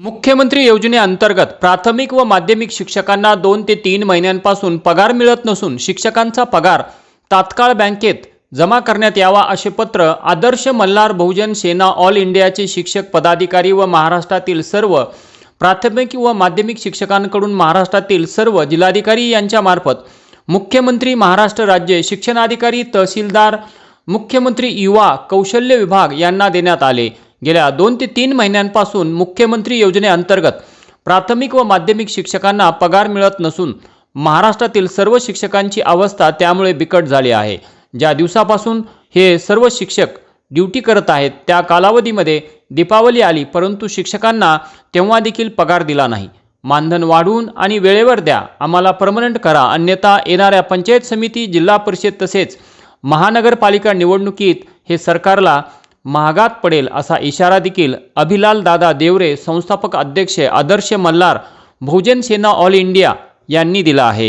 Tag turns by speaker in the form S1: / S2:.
S1: मुख्यमंत्री योजनेअंतर्गत प्राथमिक व माध्यमिक शिक्षकांना दोन ते तीन महिन्यांपासून पगार मिळत नसून शिक्षकांचा पगार तात्काळ बँकेत जमा करण्यात यावा असे पत्र आदर्श मल्हार बहुजन सेना ऑल इंडियाचे शिक्षक पदाधिकारी व महाराष्ट्रातील सर्व प्राथमिक व माध्यमिक शिक्षकांकडून महाराष्ट्रातील सर्व जिल्हाधिकारी यांच्यामार्फत मुख्यमंत्री महाराष्ट्र राज्य शिक्षणाधिकारी तहसीलदार मुख्यमंत्री युवा कौशल्य विभाग यांना देण्यात आले. गेल्या दोन ते तीन महिन्यांपासून मुख्यमंत्री योजनेअंतर्गत प्राथमिक व माध्यमिक शिक्षकांना पगार मिळत नसून महाराष्ट्रातील सर्व शिक्षकांची अवस्था त्यामुळे बिकट झाली आहे. ज्या दिवसापासून हे सर्व शिक्षक ड्युटी करत आहेत त्या कालावधीमध्ये दीपावली आली परंतु शिक्षकांना तेव्हा देखील पगार दिला नाही. मानधन वाढवून आणि वेळेवर द्या आम्हाला परमनंट करा. अन्यथा येणाऱ्या पंचायत समिती जिल्हा परिषद तसेच महानगरपालिका निवडणुकीत हे सरकारला महागात पडेल असा इशारा देखील अभिलाल दादा देवरे संस्थापक अध्यक्ष आदर्श मल्हार बहुजन सेना ऑल इंडिया यांनी दिला आहे.